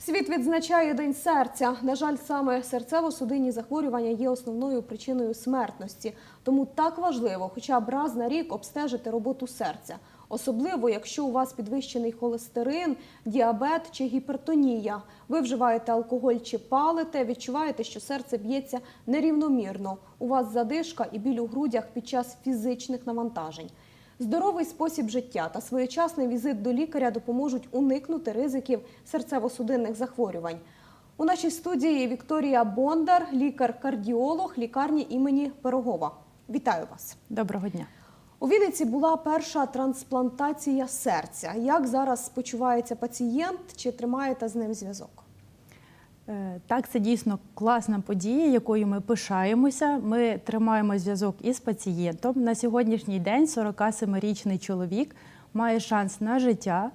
Світ відзначає День серця. На жаль, саме серцево-судинні захворювання є основною причиною смертності. Тому так важливо, хоча б раз на рік обстежити роботу серця. Особливо, якщо у вас підвищений холестерин, діабет чи гіпертонія. Ви вживаєте алкоголь чи палите, відчуваєте, що серце б'ється нерівномірно. У вас задишка і біль у грудях під час фізичних навантажень. Здоровий спосіб життя та своєчасний візит до лікаря допоможуть уникнути ризиків серцево-судинних захворювань. У нашій студії Вікторія Бондар, лікар-кардіолог лікарні імені Пирогова. Вітаю вас! Доброго дня. У Вінниці була перша трансплантація серця. Як зараз почувається пацієнт? Чи тримаєте з ним зв'язок? Е, Так, це дійсно класна подія, якою ми пишаємося. Ми тримаємо зв'язок із пацієнтом. На сьогоднішній день 47-річний чоловік має шанс на життя,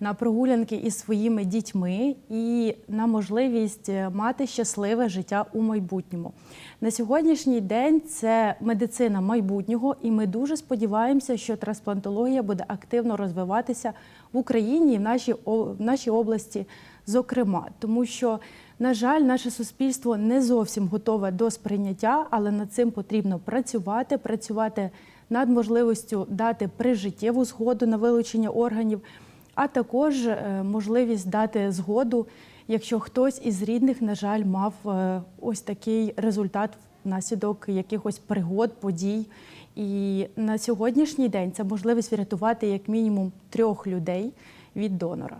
на прогулянки із своїми дітьми і на можливість е, мати щасливе життя у майбутньому. На сьогоднішній день це медицина майбутнього, і ми дуже сподіваємося, що трансплантологія буде активно розвиватися в Україні і в нашій, в нашій області, зокрема, тому що, на жаль, наше суспільство не зовсім готове до сприйняття, але над цим потрібно працювати, працювати над можливістю дати прижиттєву згоду на вилучення органів, а також е, можливість дати згоду, якщо хтось із рідних, на жаль, мав е, ось такий результат внаслідок якихось пригод, подій. І на сьогоднішній день це можливість врятувати як мінімум трьох людей від донора.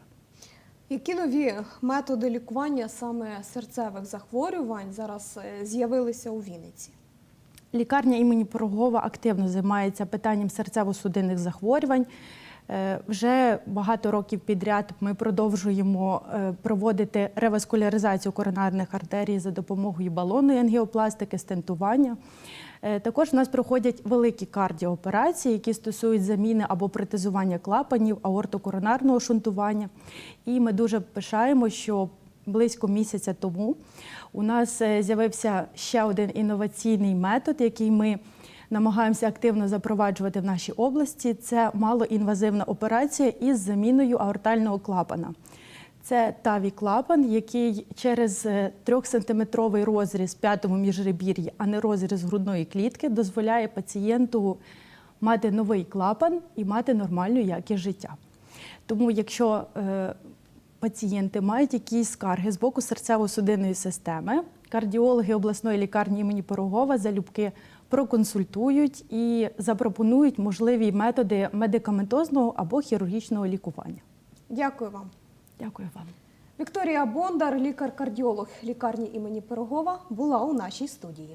Які нові методи лікування саме серцевих захворювань зараз е, з'явилися у Вінниці? Лікарня імені Пирогова активно займається питанням серцево-судинних захворювань. Е, Вже багато років підряд ми продовжуємо е, проводити реваскуляризацію коронарних артерій за допомогою балонної ангіопластики, стентування. Е, Також в нас проходять великі кардіооперації, які стосують заміни або протезування клапанів, аортокоронарного шунтування. І ми дуже пишаємо, що близько місяця тому у нас з'явився ще один інноваційний метод, який ми намагаємося активно запроваджувати в нашій області. Це малоінвазивна операція із заміною аортального клапана. Це таві клапан, який через 3-сантиметровий розріз в п'ятому міжребір'ї, а не розріз грудної клітки, дозволяє пацієнту мати новий клапан і мати нормальну якість життя. Тому, якщо е, пацієнти мають якісь скарги з боку серцево-судинної системи, кардіологи обласної лікарні імені Пирогова залюбки проконсультують і запропонують можливі методи медикаментозного або хірургічного лікування. Дякую вам. Дякую вам. Вікторія Бондар, лікар-кардіолог лікарні імені Пирогова, була у нашій студії.